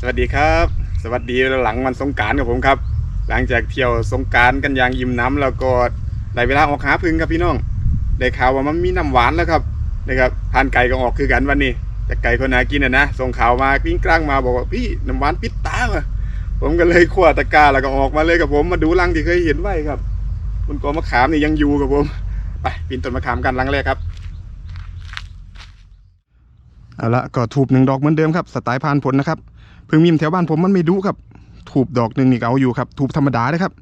สวัสดีครับ สวัสดีหลังวันสงการกับผมครับ หลังจากเที่ยวสงการกันอย่างยิ้มน้ำแล้วก็ได้เวลาออกหาพึ่งครับพี่น้อง ได้ข่าวว่ามันมีน้ำหวานแล้วครับนะครับทานไก่ก็ออกคือกันวันนี้แต่ไก่คนหากินนะนะส่งข่าวมาปิ้งกลางมาบอกว่าพี่น้ำหวานปิดตาว่ะผมก็เลยขั้วตะกร้าแล้วก็ออกมาเลยกับผมมาดูรังที่เคยเห็นไว้ครับบนกอมะขามนี่ยังอยู่กับผมไปปีนต้นมะขามกันรังแรกครับเอาละก็ถูบหนึ่งดอกเหมือนเดิมครับสไตล์พานผลนะครับ พิ่งมีมแถวบ้านผมมันไม่ดุครับ ถูบดอกหนึ่งนี่เอาอยู่ครับถูบธรรมดาเลยครับ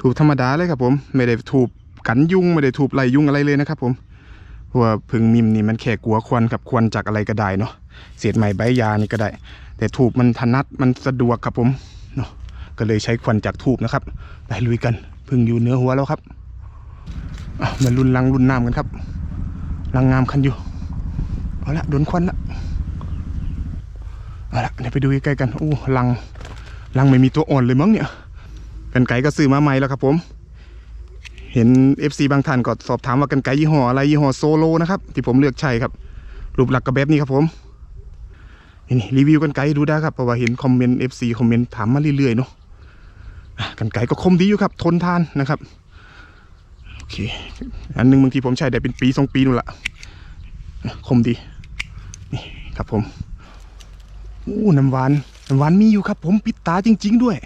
ถูบธรรมดาเลยครับ ผมไม่ได้ถูบกันยุงไม่ได้ถูบไลยุงอะไรเลยนะครับ ผมเพราะว่าพิ่งมิมนี่มันแค่กลัวควันกับควันจากอะไรก็ได้เนาะเศษใหม่ใบยานี่ก็ได้ แต่ถูบมันถนัดมันสะดวกครับผมเนาะก็เลยใช้ควันจากถูบนะครับ ไปลุยกันพิ่งอยู่เหนือหัวแล้วครับอะมาลุนลังลุนน้ำกันครับลังงามคันอยู่เอาละโดนควันละ เอาละเดี๋ยวไปดูใกล้ๆกันโอ้ลังลังไม่มีตัวอ่อนเลยมั้งเนี่ยกันไก่ก็ซื้อมาใหม่แล้วครับผม เห็น FC บางท่านก็สอบถามว่ากันไก่ยี่ห้ออะไรยี่ห้อโซโลนะครับที่ผมเลือกใช้ครับรูปหลักกระแบบนี้ครับผมนี่นี่รีวิวกันไก่ดูได้ครับเพราะว่าเห็นคอมเมนต์ FC คอมเมนต์ถามมาเรื่อยๆเนาะกันไก่ก็คมดีอยู่ครับทนทานนะครับโอเคอันหนึงบางทีผมใช้ได้เป็นปีสองปีนู่นละคมดีนี่ครับผม อู้น้ำหวานน้ำหวานมีอยู่ครับ ผมปิดตาจริง ๆ ด้วย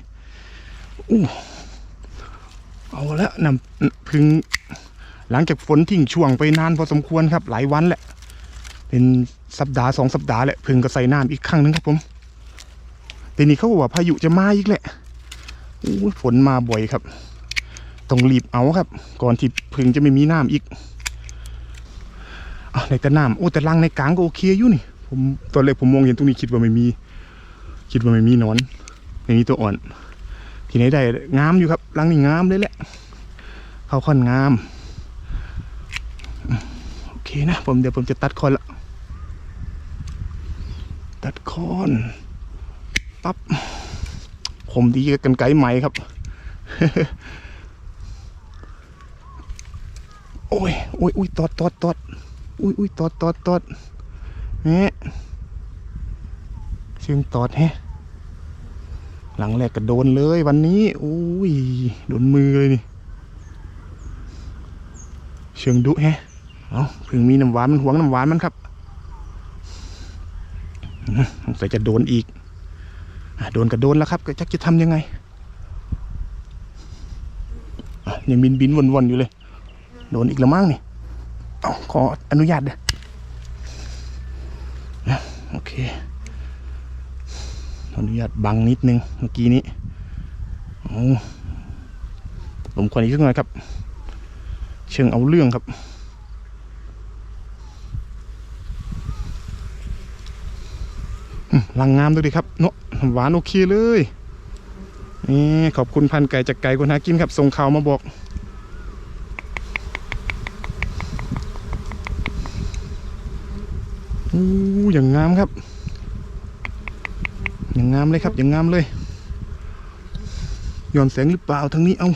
อู้เอาละน้ำพึ่งหลังจากฝนทิ้งช่วงไปนานพอสมควรครับ หลายวันแหละ เป็นสัปดาห์สองสัปดาห์แหละพึ่งก็ใส่น้ำอีกครั้งหนึงครับผมแต่นี่เขาบอกว่าพายุจะมาอีกแหละอู้ฝนมาบ่อยครับต้องรีบเอาครับ ก่อนที่พึ่งจะไม่มีน้ำอีกอในแต่น้ำโอ้แต่รังในกลางก็โอเคอยู่นี่ ผมตอนแรกผมมองเห็นตรงนี้คิดว่าไม่มี คิดว่าไม่มีนอนไม่มีตัวอ่อน ที่ไหนได้งามอยู่ครับรังนี่งามเลยแหละเขาค่อนงามโอเคนะผมเดี๋ยวผมจะตัดคอนละตัดคอนปั๊บผมดีกับกันไกลไหมครับโอ้ยโอ้ยโอ้ยตอดตอดตอดอุ้ยอุ้ยตอดตอดตอด เฮ้เสียงตอดแฮะหลังแรกก็โดนเลยวันนี้อุ้ยโดนมือเลยนี่ เชิงดุแฮะเอาเพิ่งมีน้ำหวานมันหวงน้ำหวานมันครับสงสัยจะโดนอีกอโดนก็โดนแล้วครับก็จักจะทำยังไงยังบินบินวนๆอยู่เลย โดนอีกล้วมั้งนี่เอาขออนุญาตเด้อ โอเคอนุญาตบังนิดนึงเมื่อกี้นี้โอ้ผมขออีกสักหน่อยครับ เชิงเอาเรื่องครับลังงามด้วยดิครับเนาะหวานโอเคเลยนี่ขอบคุณพันไก่จากไก่คนหากินครับส่งข่าวมาบอก อู้อย่างงามครับ อย่างงามเลยครับ อย่างงามเลยย้อนแสงหรือเปล่าทางนี้เอา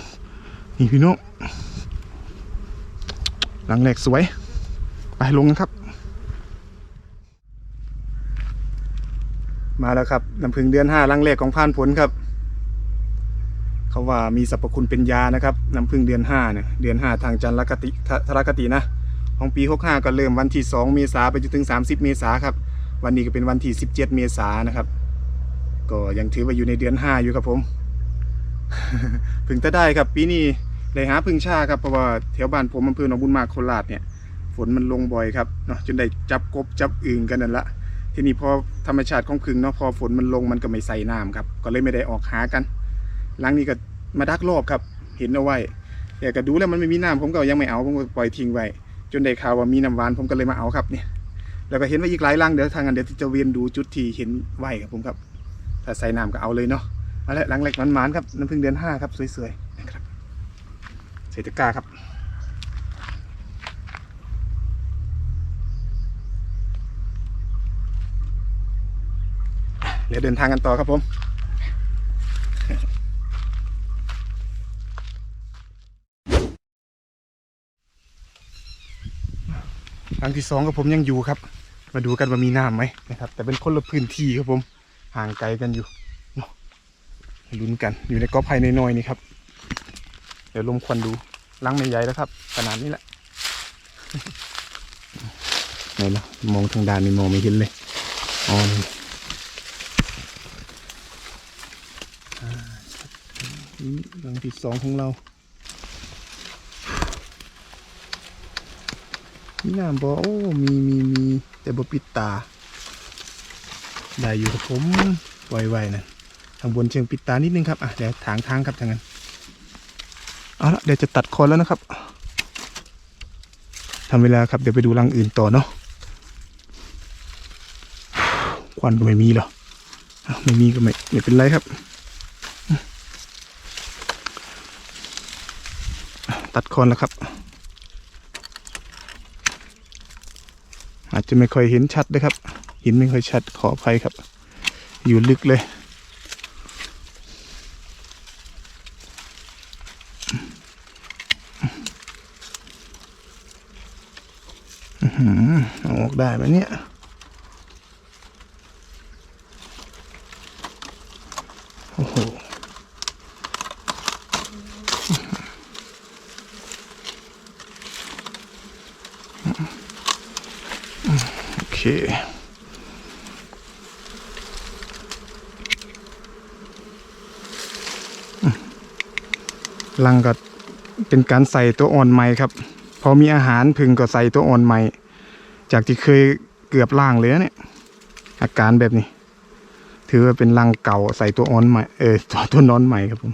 นี่พี่น้องหลังแหลกสวย ไปลงกันครับ มาแล้วครับน้ำพึ่งเดือนห้าลังแรกของพานผลครับ เขาว่ามีสรรพคุณเป็นยานะครับน้ำพึ่งเดือนห้าเนี่ยเดือนห้าทางจันทรคติทรคตินะ ของปี 65 ก็เริ่มวันที่ 2 เมษาไปจนถึง 30 เมษาครับ วันนี้ก็เป็นวันที่ 17 เมษานะครับ ก็ยังถือว่าอยู่ในเดือน 5 อยู่ครับผม พึ่งจะได้ครับปีนี้เลยหาพึ่งชาครับเพราะว่าแถวบ้านผมอำเภอหนองบุญมากโคราชเนี่ยฝนมันลงบ่อยครับเนาะจนได้จับกบจับอึ่งกันนั่นละทีนี้พอธรรมชาติของพึ่งเนาะพอฝนมันลงมันก็ไม่ใส่น้ำครับ ก็เลยไม่ได้ออกหากัน หลังนี้ก็มาดักรอบครับ เห็นเอาไว้แต่ก็ดูแล้วมันไม่มีน้ำผมก็ยังไม่เอาผมก็ปล่อยทิ้งไว้ จนได้ข่าวว่ามีน้ำหวานผมก็เลยมาเอาครับเนี่ยแล้วก็เห็นว่าอีกหลายรังเดี๋ยวทางนั้นเดี๋ยวจะเวียนดูจุดที่เห็นไหวครับผมครับ ถ้าใส่น้ำก็เอาเลยเนาะเอาละรังเล็กมันหมานๆครับน้ำพึ่งเดือนห้าครับสวยๆนะครับเศรษฐกร้าครับเดี๋ยวเดินทางกันต่อครับผม งที่สองกับผมยังอยู่ครับ มาดูกันว่ามีน้ำไหมนะครับ แต่เป็นคนละพื้นที่ครับผมห่างไกลกันอยู่ลุ้นกันอยู่ในกอไผ่น้อยๆนี่ครับ เดี๋ยวลมควันดูลังไม่ใหญ่แล้วครับขนาดนี้แหละไหนล่ะมองทางด้านนี่มองไม่เห็นเลยอ๋อนี่อ่านี่ลังที่สองของเรา มีน้ำบ่โอ้ มีมีมีแต่บ่ปิดตา ได้อยู่ครับผมไวๆนะทางบนเชิงปิดตานิดนึงครับ อะ เดี๋ยวถางทางครับทางนั้น เอาละเดี๋ยวจะตัดคอนแล้วนะครับ ทำเวลาครับ เดี๋ยวไปดูรังอื่นต่อเนาะ ควันก็ไม่มีหรอไม่มีก็ไม่ไม่เป็นไรครับ ตัดคอนแล้วครับ อาจจะไม่ค่อยเห็นชัดนะครับ หินไม่ค่อยชัดขออภัยครับ อยู่ลึกเลยออกได้ไหมเนี่ย โอ้โห โอเค ลังก็เป็นการใส่ตัวอ่อนใหม่ครับ พอมีอาหารพึ่งก็ใส่ตัวอ่อนใหม่ จากที่เคยเกือบล่างเลยเนี่ย อาการแบบนี้ ถือว่าเป็นรังเก่าใส่ตัวอ่อนใหม่ เออตัวตัวนอนใหม่ครับผม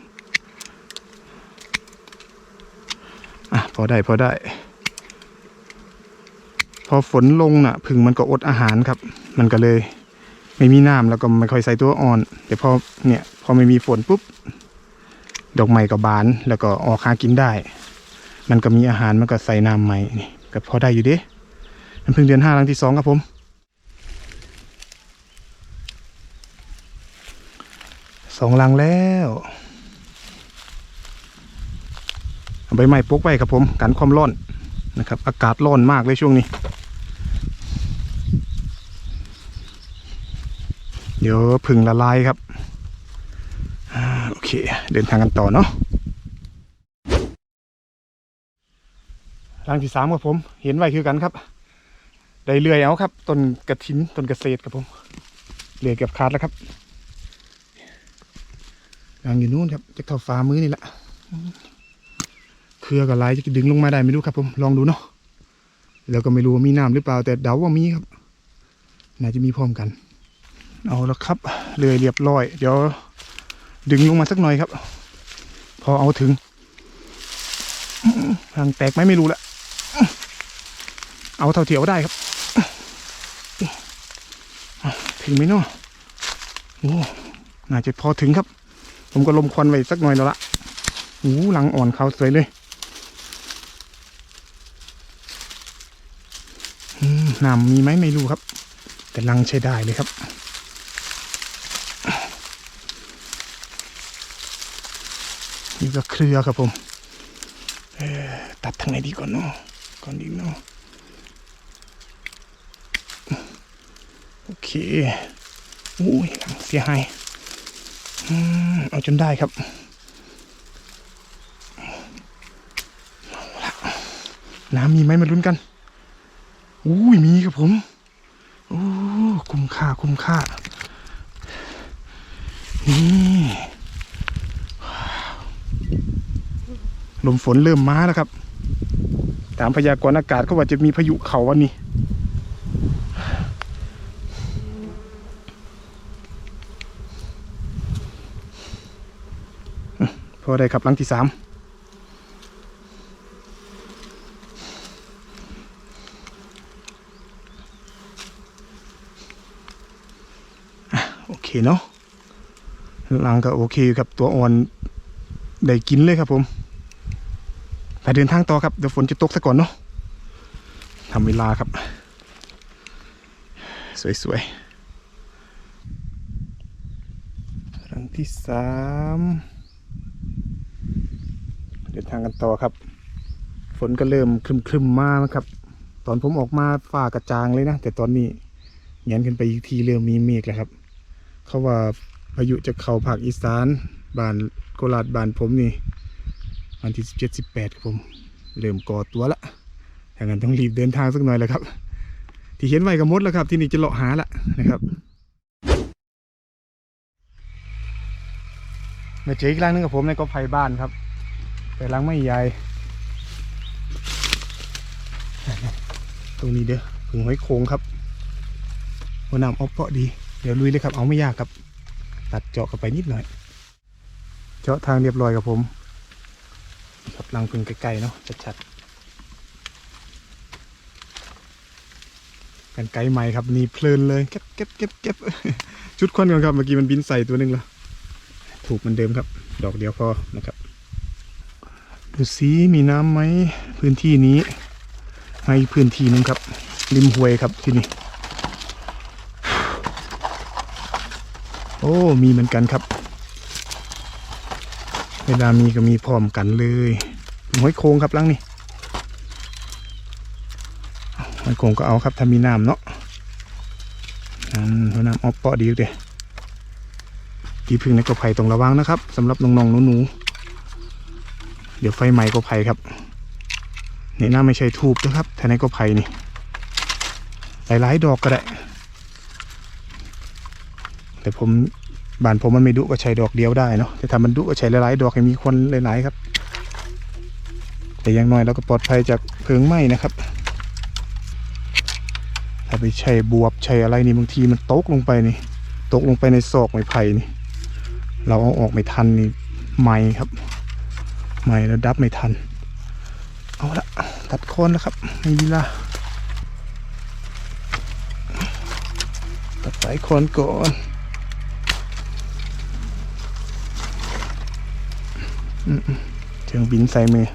อะพอได้พอได้ พอฝนลงน่ะ พึ่งมันก็อดอาหารครับ มันก็เลย ไม่มีน้ำแล้วก็ไม่ค่อยใส่ตัวอ่อน แต่พอเนี่ยพอไม่มีฝนปุ๊บ ดอกไม้ก็บาน แล้วก็ออกหากินได้ มันก็มีอาหารมันก็ใส่น้ำใหม่นี่ก็พอได้อยู่เด้มันเพิ่งเดือนห้าครั้งที่สองครับผมสองลังแล้วใบไม้ปกไว้ครับผม กันความร้อน นะครับ อากาศร้อนมากเลยช่วงนี้ เดี๋ยวผึ่งละลายครับโอเค เดินทางกันต่อเนาะรังที่สามครับผม เห็นไว้คือกันครับ ได้เลื่อยเอาครับ ต้นกระถินต้นเกษครับผมเลื่อยเกือบขาดแล้วครับรังอยู่นู้นครับจะเท่าฟ้ามือนี่แหละ เครือกับลายจะดึงลงมาได้ไม่รู้ครับผมลองดูเนาะแล้วก็ไม่รู้ว่ามีน้ำหรือเปล่าแต่เดาว่ามีครับน่าจะมีพร้อมกัน เอาแล้วครับเลยเรียบร้อย เดี๋ยว ดึงลงมาสักหน่อยครับ พอเอาถึงทางแตกไหมไม่รู้ละเอาเท่าเทียวได้ครับ ถึงไหมเนาะโอ้น่าจะพอถึงครับ ผมก็ลมควันไว้สักหน่อยแล้วละโอ้หลังอ่อนเขาสวยเลยอืม น้ำมีไหมไม่รู้ครับ แต่ลังใช้ได้เลยครับ นี่ก็เครือครับผมตัดทางไหนดีก่อนเนาะก่อนดีเนาะโอเคอุ้ยหลังเสียหายเอาจนได้ครับน้ำมีไหมมาลุ้นกัน อุ้ยมีครับผมโอ้คุ้มค่าคุ้มค่า นี่ลมฝนเริ่มมาแล้วครับ ตามพยากรณ์อากาศเขาว่าจะมีพายุเขาวันนี้ พอได้ครับหลังที่สามอะโอ เนาะหลังก็โอเคครับตัวอ่อนได้กินเลยครับผมไปเดินทางต่อครับเดี๋ยวฝนจะตกซะก่อนเนาะทำเวลาครับ สวยๆรังที่สามเดินทางกันต่อครับ ฝนก็เริ่มครึมๆมาแล้วครับ ตอนผมออกมาฟ้ากระจางเลยนะ แต่ตอนนี้เงียนขึ้นไปอีกทีเริ่มมีเมฆแล้วครับ เขาว่าพายุจะเข้าภาคอีสานบานโคราชบ้านผมนี่วันที่สิบเจ็ดสิบแปดครับผมเริ่มก่อตัวละถ้างั้นต้องรีบเดินทางสักหน่อยแล้วครับ ที่เห็นไว้ก็มดแล้วครับ ที่นี่จะเลาะหาละนะครับมาเจออีกรังหนึงกับผมในกอไผ่บ้านครับ แต่รังไม่ใหญ่ตรงนี้เด้อผึ่งหอยโขงครับหัวน้ำเอาเปาะดี ดี๋ยวลุยเลยครับ เอาไม่ยากครับ ตัดเจาะกันไปนิดหน่อย เจาะทางเรียบร้อยครับผมครับรังพึ่งใกล้ๆเนาะชัดๆกันไกลใหม่ครับนี่เพลินเลยเก็บเก็บเก็บเก็บชุดควันก่อนครับเมื่อกี้มันบินใส่ตัวหนึงแล้วถูกเหมันเดิมครับ ดอกเดียวพอนะครับดูสิมีน้ำไหมพื้นที่นี้ให้พื้นที่นึงครับ ริมห้วยครับที่นี่ โอ้มีเหมือนกันครับ เวลามีก็มีพร้อมกันเลยหอยโคงครับลังนี่หอยโคงก็เอาครับถ้ามีน้ำเนาะอืมหัวน้ำออปเปาะดีเด้ดีพึ่งในกระไผ่ต้องระวังนะครับสำหรับน้องๆหนูๆเดี๋ยวไฟไหม้กระไผ่ครับนี่น่าไม่ใช่ทูบนะครับถ้าในกระไผ่นี่หลายๆดอกก็ได้ แต่ผมบ้านผมมันไม่ดุก็ใช้ดอกเดียวได้เนาะแต่ถ้ามันดุก็ใช้หลายๆดอกให้มีคนหลายๆครับ แต่อย่างน้อยเราก็ปลอดภัยจากเพลิงไหม้นะครับ ถ้าไปใช้บวบใช้อะไรนี่บางทีมันตกลงไปนี่ ตกลงไปในซอกไม้ไผ่นี่ เราเอาออกไม่ทันนี่ไหม้ครับไหม้แล้วดับไม่ทัน เอาละตัดโคนแล้วครับไม่มีลาตัดสายโคนก่อน เชิงบินใส่มือ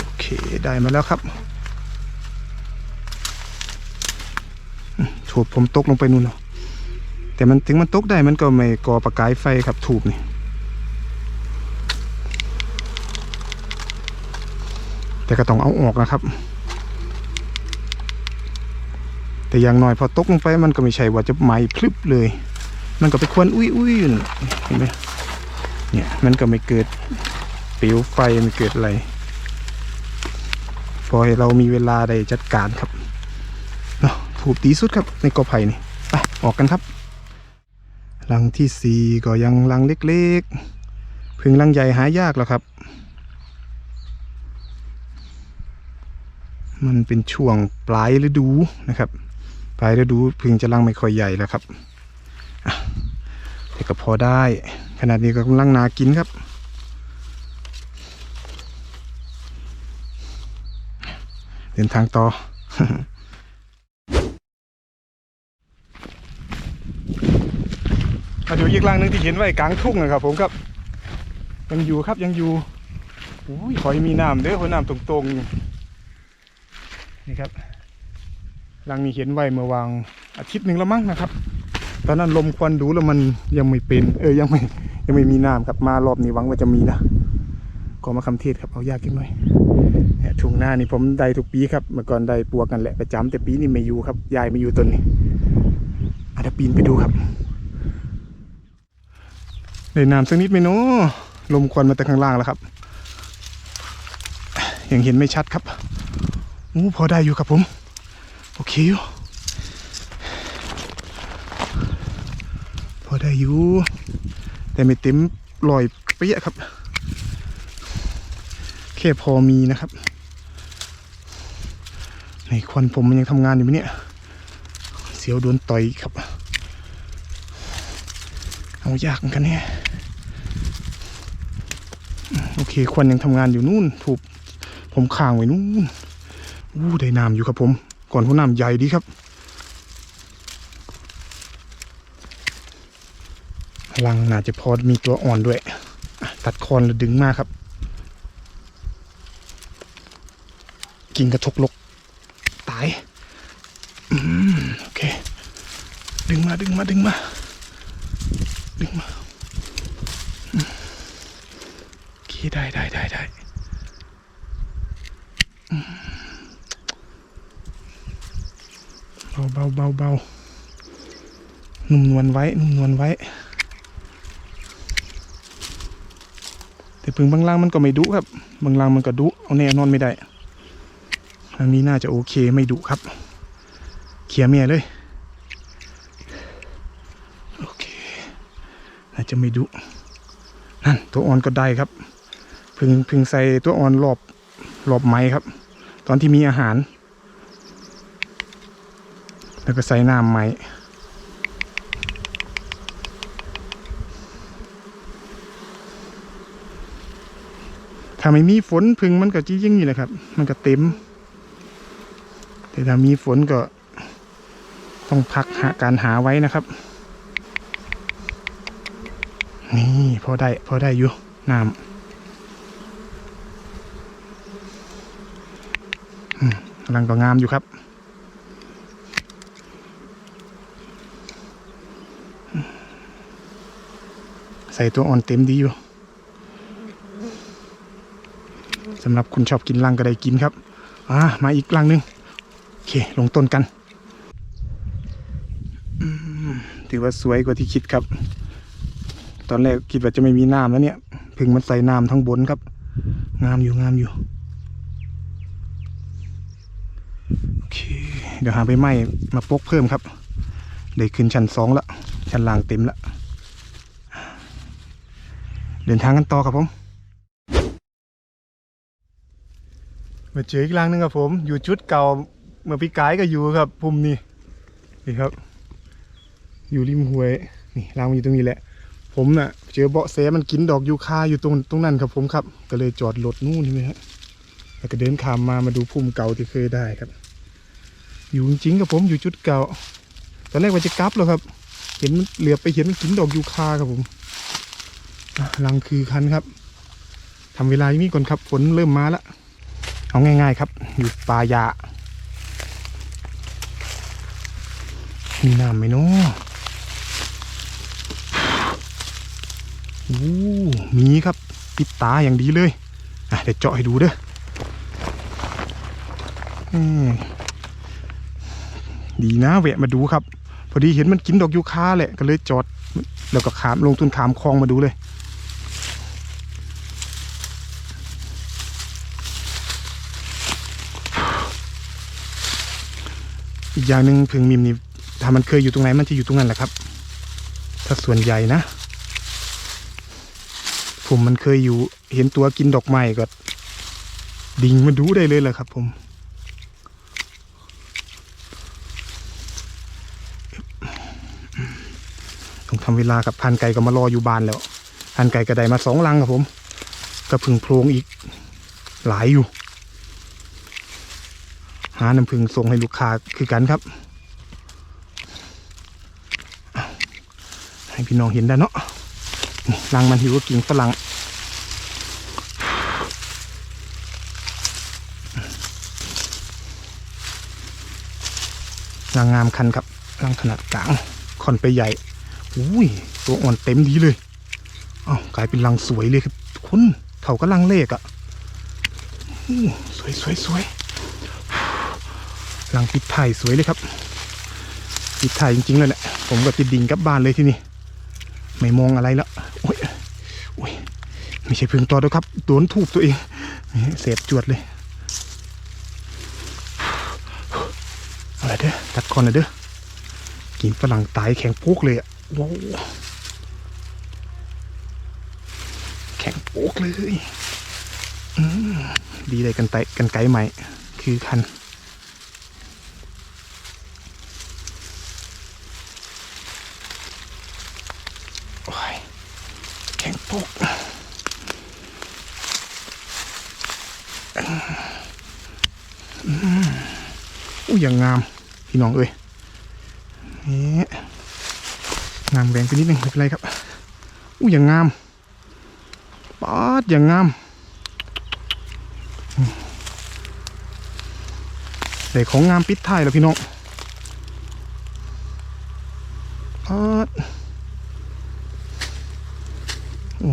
โอเค ได้มาแล้วครับถูกผมตกลงไปนู่นเนาะแต่มันถึงมันตกได้มันก็ไม่ก่อประกายไฟครับถูกนี่ แต่ก็ต้องเอาออกนะครับ แต่อย่างน้อยพอตกลงไปมันก็ไม่ใช่ว่าจะไหม้พลึบเลย มันก็ไปควันอุ้ยอุ้ยอยู่นเห็นไหมเนี่ยมันก็ไม่เกิดเปลวไฟไม่เกิดอะไร พอให้เรามีเวลาได้จัดการครับเนาะถูกดีสุดครับในกอไผ่นี่ไปออกกันครับรังที่สี่ก็ยังรังเล็กๆ พึ่งรังใหญ่หายากแล้วครับ มันเป็นช่วงปลายฤดูนะครับ ปลายฤดูพึ่งจะรังไม่ค่อยใหญ่แล้วครับแต่ก็พอได้ ขนาดนี้ก็กำลังนากินครับ เดินทางต่อมาดูอีกรังหนึ่งที่เห็นไว้กลางทุ่งนะครับผมครับ ยังอยู่ครับยังอยู่อุ้ยขอให้มีน้ำเด้อขอน้ำตรงๆ นี่ครับรังนี้เห็นไว้เมื่อวางอาทิตย์หนึ่งแล้วมั้งนะครับ ตอนนั้นลมควันดูแล้วมันยังไม่เป็น เออยังไม่ยังไม่มีน้ำครับมารอบนี้หวังว่าจะมีนะก็มาคำเทศครับเอายากกินหน่อยเนี่ยทุ่งหน้านี่ผมได้ทุกปีครับเมื่อก่อนได้ปัวกันแหละประจำแต่ปีนี้ไม่อยู่ครับยายไม่อยู่ต้นนี้อาจจะปีนไปดูครับได้น้ำสักนิดไหมเนาะลมควันมาแต่ข้างล่างแล้วครับยังเห็นไม่ชัดครับ อู้พอได้อยู่ครับผม โอเคอยู่พอได้อยู่ แต่ไม่เต็มลอยเปี้ยครับ แค่พอมีนะครับในควันผมมันยังทำงานอยู่ไหมเนี่ย เสียวโดนต่อยครับ เอายากเหมือนกันเนี่ยโอเคควันยังทำงานอยู่นู่นถูกผมค้างไว้นู่น อู้ได้น้ำอยู่ครับผม ก่อนหัวน้ำใหญ่ดีครับลังน่าจะพอมีตัวอ่อนด้วย ตัดคอนแล้วดึงมากครับ กินกระทกลก ตายโอเค ดึงมาดึงมาดึงมา ดึงมาโอเคได้ได้ได้ได้อืมเบาเบาเบาเบานุ่มนวลไว้นุ่มนวลไว้ แต่พึ่งบางล่างมันก็ไม่ดุครับ บางล่างมันก็ดุเอาแน่นอนไม่ได้ทางนี้น่าจะโอเคไม่ดุครับเคลียเมียเลยโอเคน่าจะไม่ดุนั่นตัวอ่อนก็ได้ครับ พึ่งพึ่งใส่ตัวอ่อนรอบรอบไม้ครับ ตอนที่มีอาหาร แล้วก็ใส่น้ำไม้ถ้าไม่มีฝนพึ่งมันก็จี้ยิ่งนี่แหละครับ มันก็เต็ม แต่ถ้ามีฝนก็ต้องพักหาการหาไว้นะครับ นี่พอได้พอได้อยู่น้ำกำลังก็งามอยู่ครับอืมใส่ตัวอ่อนเต็มดีอยู่สำหรับคุณชอบกินลังก็ได้กินครับอ่ามาอีกลังหนึงโอเค ลงต้นกันถือว่าสวยกว่าที่คิดครับ ตอนแรกคิดว่าจะไม่มีน้ำแล้วเนี่ยเพึ่งมันใส่น้ำทั้งบนครับ งามอยู่งามอยู่โอเค เดี๋ยวหาใบไม้มาปกเพิ่มครับ ได้ขึ้นชั้นสองละชั้นล่างเต็มละ เดินทางกันต่อครับผมมาเจออีกรังหนึงครับผม อยู่จุดเก่าเมื่อปีกายก็อยู่ครับปุ่มนี่นี่ครับ อยู่ริมห้วยนี่รังมันอยู่ตรงนี้แหละ ผมน่ะ เจอเบาะแสมันกินดอกยูคาอยู่ตรงตรงนั้นครับผมครับ ก็เลยจอดรถนู่นใช่ไหมฮะแล้วก็เดินข้ามมามาดูพุ่มเก่าที่เคยได้ครับ อยู่จริงๆครับผมอยู่จุดเก่า ตอนแรกว่าจะกลับแล้วครับ เห็นเหลือไปเห็นมันกินดอกยูคาครับผม อะรังคือคันครับทำเวลาอย่างนี้ก่อนครับฝนเริ่มมาแล้วเอาง่าย ๆ ครับ อยู่ป่ายามีน้ำไหมเนาะโอ้มีครับปิดตาอย่างดีเลย อะเดี๋ยวเจาะให้ดูเด้ออืมดีนะแวะมาดูครับ พอดีเห็นมันกินดอกยูคาแหละก็เลยจอด แล้วก็ขามลงทุนขามคลองมาดูเลย อีกอย่างหนึ่งพึ่งมิมนี่ถ้ามันเคยอยู่ตรงไหนมันจะอยู่ตรงนั้นแหละครับ ถ้าส่วนใหญ่นะ ผมมันเคยอยู่เห็นตัวกินดอกไม้ก็ดิ่งมาดูได้เลยแหละครับ ผมต้องทำเวลากับพันไก่ก็มารออยู่บ้านแล้วพันไก่กระไดมาสองลังครับผมกระพึงโพรงอีกหลายอยู่ หาน้ำผึ้งส่งให้ลูกค้าคือกันครับ ให้พี่น้องเห็นได้เนาะรังมันหิวก็กิ่งฝรั่งรังงามคันครับรังขนาดกลางค่อนไปใหญ่อุ้ยตัวอ่อนเต็มดีเลยอ้าวกลายเป็นรังสวยเลยครับคุณเท่ากับรังเลขอะ่ะสวยสวยสวย หลังปิดถ่ายสวยเลยครับปิดถ่ายจริงๆเลยแหละผมก็ติดดิ่งกลับบ้านเลยที่นี่ไม่มองอะไรแล้วโอ้ยโอ้ยไม่ใช่พึ่งต่อด้วยครับโดนทูบตัวเองเสพจวดเลยอะไรเด้อตัดคอนเลยเด้อกินฝรั่งตายแข็งโป๊กเลยอะว้าวแข็งโป๊กเลยอืมดีเลยกันไตกันไกลใหม่ คือคัน โอ้ยแข็งโป๊กอืมอุ้ยอย่างงาม พี่น้องเอ้ยนี่งามแรงไปนิดนึงไม่เป็นไรครับอุ้ยอย่างงามปาดอย่างงามอืมได้ของงามปิดท้ายแล้วพี่น้องปาด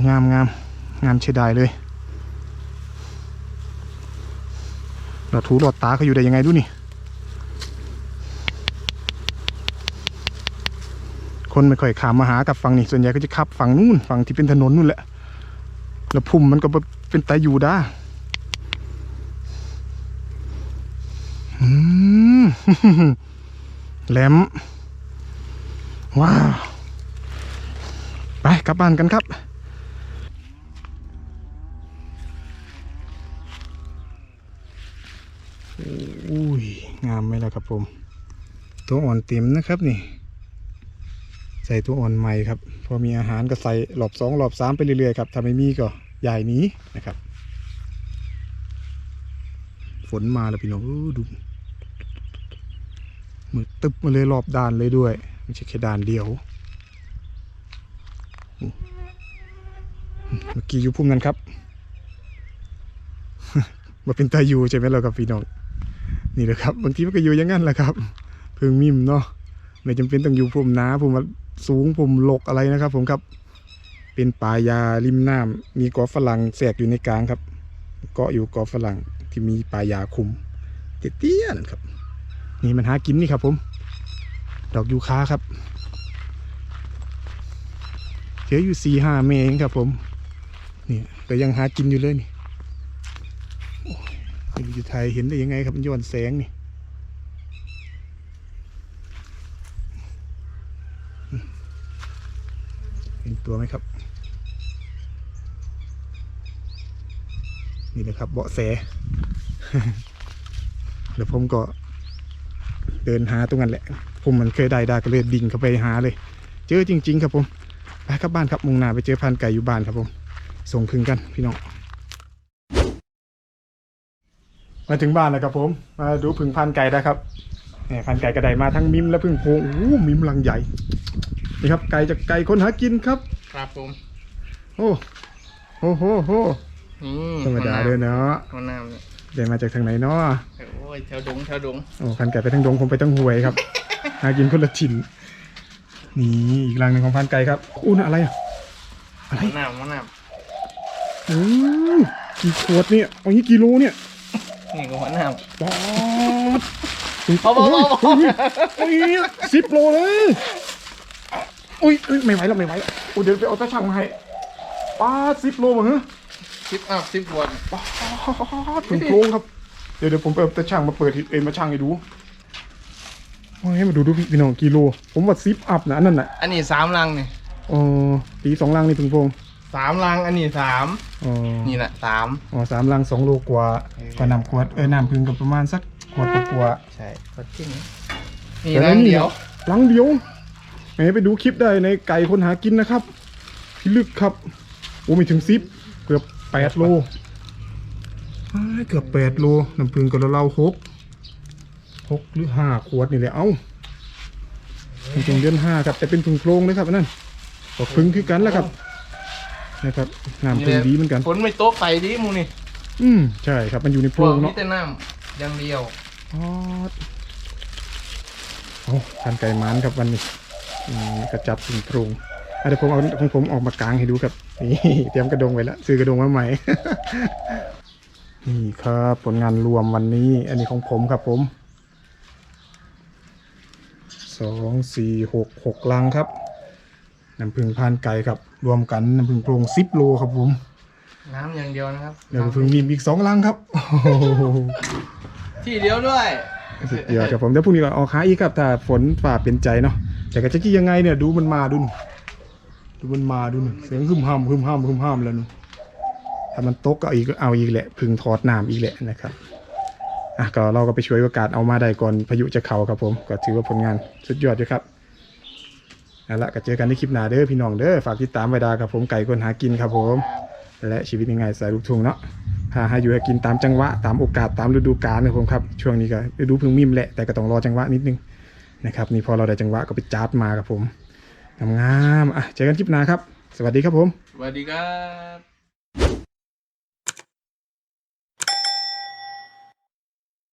งามงามงาม ใช้ได้เลยหลอดหูหลอดตาเขาอยู่ได้ยังไงดูนี่ คนไม่ค่อยขามมาหากับฝั่งนี่ส่วนใหญ่ก็จะขับฝั่งนู่นฝั่งที่เป็นถนนนู่นแหละ แล้วพุ่มมันก็เป็นตาอยู่ด้าอืมแหลม ว้าว ไปกลับบ้านกันครับ อุ้ย งามไหมล่ะครับผม ตัวอ่อนเต็มนะครับนี่ ใส่ตัวอ่อนใหม่ครับ พอมีอาหารก็ใส่หลอบสองหลอบสามไปเรื่อยๆครับถ้าไม่มีก็ใหญ่นี้นะครับ ฝนมาแล้วพี่น้องดูมือตึบมาเลยรอบด้านเลยด้วยไม่ใช่แค่ด้านเดียวเมื่อกี้อยู่พุ่มนั้นครับมาเป็นตาอยู่ใช่ไหมเรากับพี่น้อง นี่แหละครับ บางทีมันก็อยู่อย่างนั้นแหละครับเพิ่งมิมเนาะไม่จำเป็นต้องอยู่พุ่มหนาพุ่มสูงพุ่มหลกอะไรนะครับ ผมครับเป็นป่ายาริมน้ำมีเกาะฝรั่งแทรกอยู่ในกลางครับ เกาะอยู่เกาะฝรั่งที่มีป่ายาคุมเตี้ยๆนั่นครับ นี่มันหากินนี่ครับ ผม ดอกยูคาครับเจออยู่สี่ห้าเมเองครับผมนี่แต่ยังหากินอยู่เลยนี่ ไม่รู้อยู่ไทยเห็นได้ยังไงครับมันย้อนแสงนี่เห็นตัวไหมครับ นี่เลยครับเบาะแสเดี๋ยวผมก็เดินหาตรงนั้นแหละ ผมมันเคยได้ดาก็เลยดิ่งเข้าไปหาเลย เจอจริง ๆ ครับผมไปครับบ้านครับมุงนาไปเจอพันไก่อยู่บ้านครับผม ส่งพึงกันพี่น้อง มาถึงบ้านแล้วครับผม มาดูพึ่งพันไก่นะครับเนี่ยพันไก่กระไดมาทั้งมิมและพึ่งโพงโอ้โหมิมลังใหญ่นี่ครับไก่จากไก่คนหากินครับ ครับผมโอ้โหโหโหนี่ธรรมดาเลยเนาะหัวหน้ำเนี่ยได้มาจากทางไหนเนาะโอ้ยแถวดงแถวดงโอ้พันไก่ไปทั้งดงผมไปทั้งหวยครับ หากินคนละถิ่นนี่อีกรังหนึ่งของพันไก่ครับอู้น่ะอะไรอะอะไรหัวหน้ำหัวหน้โอ้กี่ขวดเนี่ยเอางี้กี่โลเนี่ยำ นี่ก็หัวหน้ปอดเอาเอาเอาเอาโอ้ยสิบโลเลยอุ้ยอุ้ยไม่ไหวแล้วไม่ไหวแล้วโอ้ยเดี๋ยวไปเอาตาช่างมาให้ป้าสิบโลมาเหรอสิบอัพสิบวันป้าดถึงโครงครับ เดี๋ยวเดี๋ยวผมไปเอาตาช่างมาเปิดให้เอ็นมาช่างให้ดูโอ้ยให้มาดูดูพี่พี่น้องกิโล ผมว่าซิปอัพนะอันนั่นน่ะอันนี้สามลังนี่อ๋อตีสองลังนี่ถึงโพง สามลังอันนี้สามอ๋อนี่แหละสามอ๋อสามลังสองโลกว่าเออก็นำขวดเออน้ำพึ่งกับประมาณสักขวดกว่าใช่ก็จริงนี่แต่ลังเดียวลังเดียวแหมไปดูคลิปได้ในไก่คนหากินนะครับพี่ลึกครับโอ้ไม่ถึงซิปเกือบแปดโลอ้ายเกือบแปดโลน้ำพึ่งก็เราหกหกหรือห้าขวดนี่แหละเอ้าถึงเดือนห้าครับแต่เป็นพึ่งโพรงนะครับอันนั่นก็พึ่งคือกันแล้วครับ นะครับน้ำพึ่งดีเหมือนกันฝนไม่โต๊ะไฟดีมูนี่ อืมใช่ครับมันอยู่ในโพพรวกงมีเนาะแต่น้ำอย่างเดียวอ๋อโอ้พันไก่มันครับวันนี้อืมกระจับถึงโพรงอะเดี๋ยวผมเอาของผมออกมากางให้ดูครับนี่เตรียมกระดงไว้แล้วซื้อกระดงมาใหม่นี่ครับผลงานรวมวันนี้ อันนี้ของผมครับผมสองสี่หกหกลังครับน้ำผึ้งพานไก่ครับ รวมกันน้ำผึ้งโพรงสิบโลครับผม น้ำอย่างเดียวนะครับเดี๋ยวน้ำผึ้งมีอีกสองลังครับโอ้โหที่เดียวด้วยสุดยอดครับผมเดี๋ยวพรุ่งนี้ก็ออกหาอีกครับถ้าฝนฝ่าเป็นใจเนาะแต่ก็จะกี้ยังไงเนี่ยดูมันมาดูนู่นดูมันมาดูนู่นเสียงหึมห้ามหึมห้ามหึมห้ามแล้วนู่นถ้ามันตกก็เอาอีกเอาอีกแหละพึ่งถอดน้ำอีกแหละนะครับอะก็เราก็ไปช่วยโอกาสเอามาได้ก่อนพายุจะเข้าครับผม ก็ถือว่าผลงานสุดยอดอยู่ครับ เอาละก็เจอกันในคลิปหน้าเด้อพี่น้องเด้อฝากติดตามไว้ดาครับผมไก่คนหากินครับผม และชีวิตยังไงสายลูกทุ่งเนาะหาให้อยู่ให้กินตามจังหวะตามโอกาสตามฤดูกาลนะครับผมครับช่วงนี้ก็ฤดูพึ่งมิมแหละแต่ก็ต้องรอจังหวะนิดนึงนะครับนี่พอเราได้จังหวะก็ไปจาดมาครับผมงามๆอะเจอกันคลิปหน้าครับ สวัสดีครับผม สวัสดีครับ